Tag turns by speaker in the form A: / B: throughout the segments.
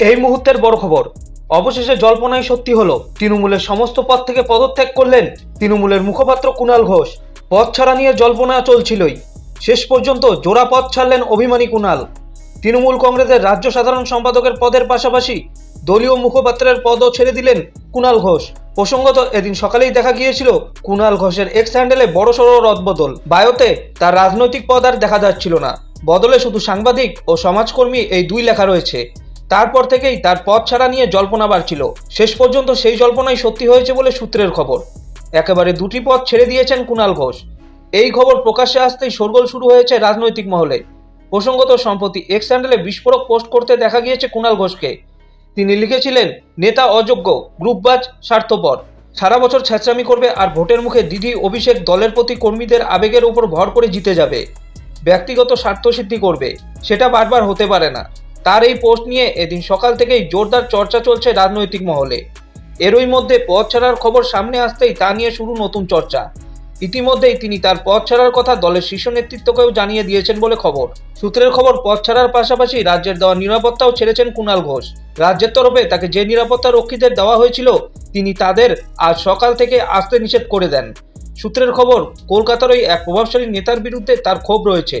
A: এই মুহূর্তের বড় খবর। অবশেষে জল্পনাই সত্যি হলো, তৃণমূলের সমস্ত পদ থেকে পদত্যাগ করলেন তৃণমূলের মুখপাত্র কুণাল ঘোষ। পদ ছাড়া নিয়ে জল্পনা চলছিলই। শেষ পর্যন্ত জোড়া পদ ছাড়লেন অভিমানী কুণাল। তৃণমূল কংগ্রেসের রাজ্য সাধারণ সম্পাদকের পদের পাশাপাশি দলীয় মুখপাত্রের পদও ছেড়ে দিলেন কুণাল ঘোষ। প্রসঙ্গত এদিন সকালেই দেখা গিয়েছিল কুণাল ঘোষের এক্স হ্যান্ডেলে বড়সড় রদবদল। বায়োতে তার রাজনৈতিক পদ আর দেখা যাচ্ছিল না। বদলে শুধু সাংবাদিক ও সমাজকর্মী এই দুই লেখা রয়েছে। তারপর থেকেই তার পথ ছাড়া নিয়ে জল্পনা বাড়ছিল। শেষ পর্যন্ত সেই জল্পনাই সত্যি হয়েছে বলে সূত্রের খবর। একেবারে দুটি পথ ছেড়ে দিয়েছেন কুণাল ঘোষ। এই খবর প্রকাশ্যে আসতেই শোরগোল শুরু হয়েছে রাজনৈতিক মহলে। প্রসঙ্গত সম্প্রতি এক্স হ্যান্ডেলে বিস্ফোরক পোস্ট করতে দেখা গিয়েছে কুণাল ঘোষকে। তিনি লিখেছিলেন, নেতা অযোগ্য, গ্রুপবাজ, স্বার্থপর। সারা বছর ছ্যাঁচড়ামি করবে আর ভোটের মুখে দিদি অভিষেক দলের প্রতি কর্মীদের আবেগের উপর ভর করে জিতে যাবে। ব্যক্তিগত স্বার্থসিদ্ধি করবে। সেটা বারবার হতে পারে না। তার এই পোস্ট নিয়ে এদিন সকাল থেকেই জোরদার চর্চা চলছে রাজনৈতিক মহলে। এরই মধ্যে পদ ছাড়ার খবর সামনে আসতেই তা নিয়ে শুরু নতুন চর্চা। ইতিমধ্যেই তিনি তার পদ ছাড়ার কথা দলের শীর্ষ নেতৃত্বকেও জানিয়ে দিয়েছেন বলে খবর। সূত্রের খবর পদ ছাড়ার পাশাপাশি রাজ্যের দেওয়া নিরাপত্তাও ছেড়েছেন কুণাল ঘোষ। রাজ্যের তরফে তাকে যে নিরাপত্তা রক্ষীদের দেওয়া হয়েছিল, তিনি তাদের আজ সকাল থেকে আসতে নিষেধ করে দেন। সূত্রের খবর, কলকাতার ওই এক প্রভাবশালী নেতার বিরুদ্ধে তার ক্ষোভ রয়েছে।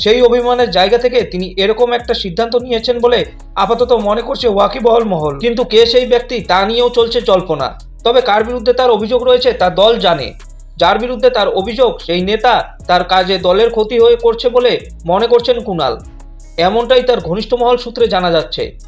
A: সেই অভিমানের জায়গা থেকে তিনি এরকম একটা সিদ্ধান্ত নিয়েছেন বলে আপাতত মনে করছে ওয়াকিবহল মহল। কিন্তু কে সেই ব্যক্তি তা নিয়েও চলছে জল্পনা। তবে কার বিরুদ্ধে তার অভিযোগ রয়েছে তা দল জানে। যার বিরুদ্ধে তার অভিযোগ, সেই নেতা তার কাজে দলের ক্ষতি হয়ে করছে বলে মনে করছেন কুনাল এমনটাই তার ঘনিষ্ঠ মহল সূত্রে জানা যাচ্ছে।